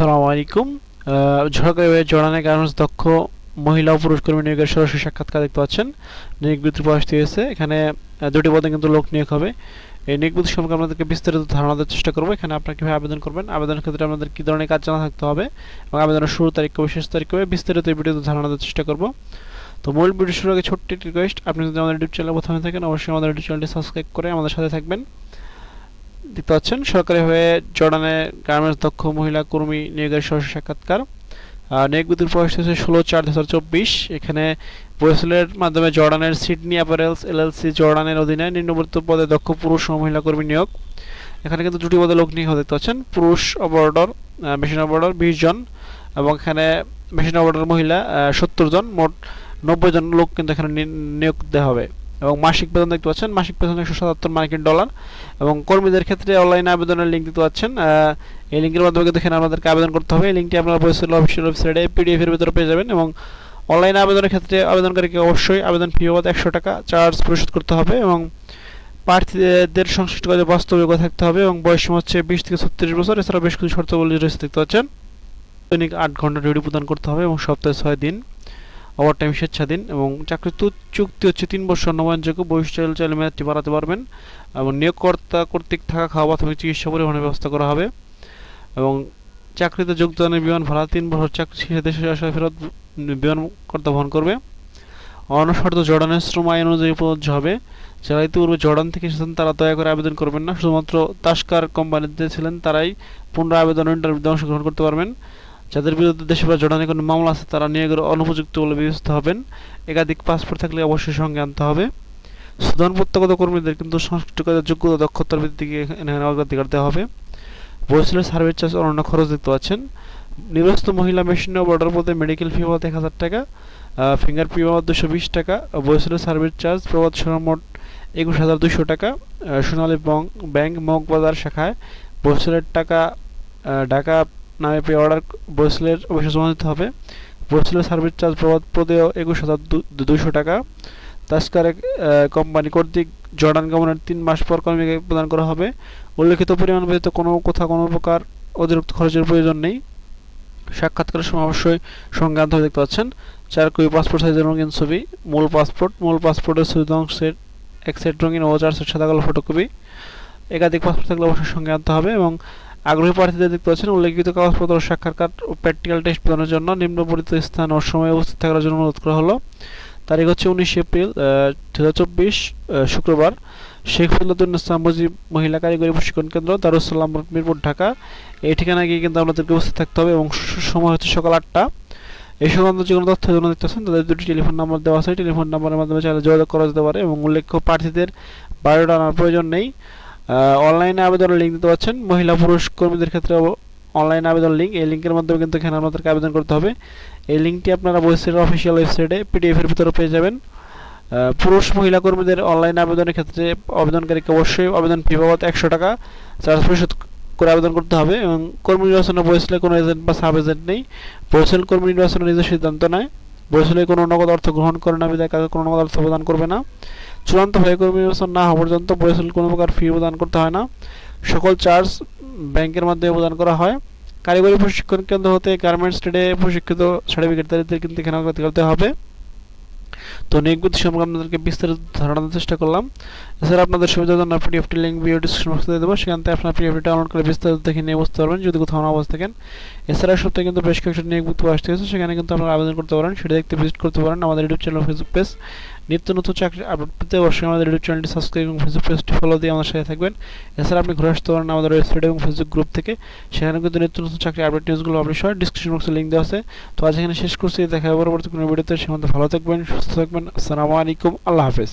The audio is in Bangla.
আসসালামু আলাইকুম। ঝড়কাই জড়ানে গার্মেন্টস দক্ষ মহিলা ও পুরুষ কর্মী নিয়োগের সরাসরি সাক্ষাৎকার দেখতে পাচ্ছেন। নিয়োগ বিদ্যুৎ প্রকাশ হয়েছে এখানে দুটি পদে কিন্তু লোক নিয়োগ হবে। এই নিয়োগ বিদ্যুৎ সম্পর্কে আপনাদেরকে বিস্তারিত ধারণা দেওয়ার চেষ্টা করব। এখানে আপনারা কীভাবে আবেদন করবেন, আবেদনের ক্ষেত্রে আপনাদের কী ধরনের কাজ জানা থাকতে হবে এবং আবেদনের শুরু তারিখ কবে, শেষ তারিখ কবে, বিস্তারিত এই ভিডিওতে ধারণা দেওয়ার চেষ্টা করব। তো মূল ভিডিও শুরু আগে ছোট্ট একটি রিকোয়েস্ট আপনি যদি আমাদের ইউটিউব চ্যানেলে প্রথমে থাকেন, অবশ্যই আমাদের ইউটিউব চ্যানেলটি সাবস্ক্রাইব করে আমাদের সাথে থাকবেন। দেখতে পাচ্ছেন সরকারিভাবে জর্ডানে গার্মেন্টস দক্ষ মহিলা কর্মী নিয়োগের সরাসরি সাক্ষাৎকার। নিয়োগ বিদ্যুৎ প্রকাশ হয়েছে ষোলো চার দু এখানে বয়সলের মাধ্যমে জর্ডানের সিডনি অ্যাপারেলস এলএলসি জর্ডানের অধীনে নিম্নবর্ত পদে দক্ষ পুরুষ ও মহিলা কর্মী নিয়োগ। এখানে কিন্তু দুটি পদে লোক নিয়োগ দেখতে পাচ্ছেন, পুরুষ অপারেটর মেশিন অপারেটর বিশ জন এবং এখানে মেশিন অপারেটর মহিলা সত্তর জন, মোট নব্বই জন লোক কিন্তু এখানে নিয়োগ দেওয়া হবে। এবং মাসিক বেতন দেখতে পাচ্ছেন। মাসিক বেতন একশো সাতাত্তর মার্কিন ডলার। এবং কর্মীদের ক্ষেত্রে অনলাইনে আবেদনের লিঙ্ক দিতে পাচ্ছেন। এই লিঙ্কের মাধ্যমে কিন্তু এখানে আমাদেরকে আবেদন করতে হবে। এই লিঙ্কটি আপনারা বয়সের অফিসিয়াল ওয়েবসাইটে পিডিএফ এর ভিতরে পেয়ে যাবেন এবং অনলাইন আবেদনের ক্ষেত্রে আবেদনকারীকে অবশ্যই আবেদন ফি বাবদ একশো টাকা চার্জ পরিশোধ করতে হবে এবং প্রার্থীদের সংশ্লিষ্ট কাজে বাস্তবিকতা থাকতে হবে এবং বয়স হচ্ছে বিশ থেকে ছত্রিশ বছর। এছাড়া বেশ কিছু শর্তাবলী রয়েছে দেখতে পাচ্ছেন। দৈনিক আট ঘণ্টা ডিউটি প্রদান করতে হবে এবং সপ্তাহে ছয় দিন। ওভার টাইম স্বেচ্ছাধীন এবং চাকরি চুক্তি হচ্ছে তিন বছর নবায়নযোগ্য ভবিষ্যৎ চাইলে মেয়াদটি বাড়াতে পারবেন এবং নিয়োগকর্তা কর্তৃক থাকা খাওয়া প্রাথমিক চিকিৎসা পরিবহনের ব্যবস্থা করা হবে এবং চাকরিতে যোগদানের বিমান ভাড়া তিন বছর চাকরি শেষে দেশে আসা ফেরত বিমানকর্তা বহন করবে। অনশর্ত জর্ডানের শ্রম আইন অনুযায়ী প্রযোজ্য হবে। যারা ইতিপূর্বে জর্ডান থেকে এসেছেন তারা দয়া করে আবেদন করবেন না। শুধুমাত্র তাস্কার কোম্পানিতে ছিলেন তারাই পুনরায় আবেদন ইন্টারভিউতে অংশগ্রহণ করতে পারবেন। যাদের বিরুদ্ধে দেশে বা জর্ডানে কোনো মামলা আছে, তারা নিয়োগের অনুপযুক্ত বলে বিবেচিত হবেন। একাধিক পাসপোর্ট থাকলে অবশ্যই সঙ্গে আনতে হবে। সুদান প্রত্যাগত কর্মীদের কিন্তু সংশ্লিষ্ট কাজের যোগ্যতা, দক্ষতার ভিত্তিতে এখানে অগ্রাধিকার দেওয়া হবে। বয়সের সার্ভিস চার্জ অন্যান্য খরচ দেখতে পাচ্ছেন নিরস্ত মহিলা মেশিন অর্ডার পদে মেডিকেল ফি বাবদ এক হাজার টাকা ফিঙ্গার ফি বাবদ দুশো বিশ টাকা বয়সের সার্ভিস চার্জ প্রবাদ সর্বমোট একুশ হাজার দুশো টাকা। সোনালী ব্যাংক, মগবাজার শাখায় বয়সের টাকা ঢাকা নামে পে অর্ডার বয়সেলের অবশ্যই জমা দিতে হবে। বয়সেলের সার্ভিস চার্জ প্রবাদ পদেও একুশ হাজার দুশো টাকা। তাস্কার কোম্পানি কর্তৃক জর্ডান গমনের তিন মাস পর কর্মীকে প্রদান করা হবে। উল্লেখিত পরিমাণ ব্যতীত কোনো কোথাও কোনো প্রকার অতিরিক্ত খরচের প্রয়োজন নেই। সাক্ষাৎকারের সময় অবশ্যই হবে দেখতে পাচ্ছেন। চার কপি পাসপোর্ট সাইজের রঙিন ছবি, মূল পাসপোর্ট মূল পাসপোর্টের ছবি অংশের এক সেট রঙিন ও চার সেট সাদা কালো ফটোকপি একাধিক পাসপোর্ট থাকলে অবশ্যই সঙ্গে আনতে হবে এবং আগ্রহী প্রার্থীদের দেখতে পাচ্ছেন উল্লেখিত কাগজপত্র, সাক্ষাৎকার ও প্র্যাকটিক্যাল টেস্ট প্রদানের জন্য নিম্নবর্ণিত স্থান ও সময়ে উপস্থিত থাকার জন্য অনুরোধ করা হলো। তারিখ হচ্ছে উনিশে এপ্রিল দু হাজার চব্বিশ শুক্রবার। শেখ ফজলুদ্দিন ইসলাম মুজিব মহিলা কারিগরি প্রশিক্ষণ কেন্দ্র, দারুসালাম মিরপুর, ঢাকা। এই ঠিকানায় গিয়ে কিন্তু আপনাদেরকে উপস্থিত থাকতে হবে এবং সময় হচ্ছে সকাল আটটা। এই সংক্রান্ত যে কোনো তথ্যের জন্য দেখতেছেন তাদের দুটি টেলিফোন নাম্বার দেওয়া আছে। টেলিফোন নাম্বারের মাধ্যমে চাইলে যোগাযোগ করা যেতে পারে এবং উল্লেখ্য প্রার্থীদের বায়োডাটা আনার প্রয়োজন নেই। অনলাইনে আবেদনের লিঙ্ক দিতে পারছেন মহিলা পুরুষ কর্মীদের ক্ষেত্রে অনলাইন আবেদন লিঙ্ক এই লিঙ্কের মাধ্যমে কিন্তু এখানে আপনাদেরকে আবেদন করতে হবে। এই লিঙ্কটি আপনারা বইসের অফিসিয়াল ওয়েবসাইটে পিডিএফ এর ভিতরে পেয়ে যাবেন। পুরুষ মহিলা কর্মীদের অনলাইন আবেদনের ক্ষেত্রে আবেদনকারীকে অবশ্যই আবেদন ফি বাবদ একশো টাকা চার্জ পরিশোধ করে আবেদন করতে হবে এবং কর্মী নির্বাচনে বয়সলে কোনো এজেন্ট বা সাব এজেন্ট নেই। বয়সেল কর্মী নির্বাচনে নিজের সিদ্ধান্ত নেয়। বয়সলে কোনো নগদ অর্থ গ্রহণ করে না বিদায় কাউকে কোনো নগদ অর্থ প্রদান করবে না। চূড়ান্ত হয়ে কর্মী না হওয়া পর্যন্ত বয়সল কোনো প্রকার ফি প্রদান করতে হয় না। সকল চার্জ ব্যাংকের মাধ্যমে প্রদান করা হয়। কারিগরি প্রশিক্ষণ কেন্দ্র হতে গার্মেন্টস ট্রেডে প্রশিক্ষিত সার্টিফিকেট সার্টিফিকেটধারীদের কিন্তু এখানে করতে হবে। তো নিয়োগ সম্পর্কে আপনাদেরকে বিস্তারিত ধারণা দেওয়ার চেষ্টা করলাম। এছাড়া আপনাদের সুবিধার জন্য পিডিএফটি লিঙ্ক ভিডিও ডিসক্রিপশন বক্সে দিয়ে দেবো। সেখান থেকে আপনার পিডিএফটি ডাউনলোড করে বিস্তারিত দেখে নিয়ে বুঝতে পারবেন, যদি কোথাও না বসে থাকেন। এছাড়া সপ্তাহে কিন্তু বেশ কয়েকটা নিয়োগ মুক্ত আসতে হয়েছে। সেখানে কিন্তু আপনারা আবেদন করতে পারেন। সেটা দেখতে ভিজিট করতে পারেন আমাদের ইউটিউব চ্যানেল ফেসবুক পেজ নিত্য নতুন চাকরি আপডেট পেতে অবশ্যই আমাদের ইউটিউব চ্যানেলটি সাবস্ক্রাইব এবং ফেসবুক পেজটি ফলো দিয়ে আমাদের সাথে থাকবেন। এছাড়া আপনি ঘুরে আসতে পারেন আমাদের ওয়েবসাইট এবং ফেসবুক গ্রুপ থেকে। সেখানে কিন্তু নিত্য নতুন চাকরি আপডেট নিউজগুলো অবশ্যই হয়। ডিসক্রিপশন বক্সে লিঙ্ক দেওয়া আছে। তো আজ এখানে শেষ করছি। দেখা পরবর্তী কোনো ভিডিওতে সে মধ্যে ভালো থাকবেন, সুস্থ থাকবেন। আসসালামু আলাইকুম। আল্লাহ হাফেজ।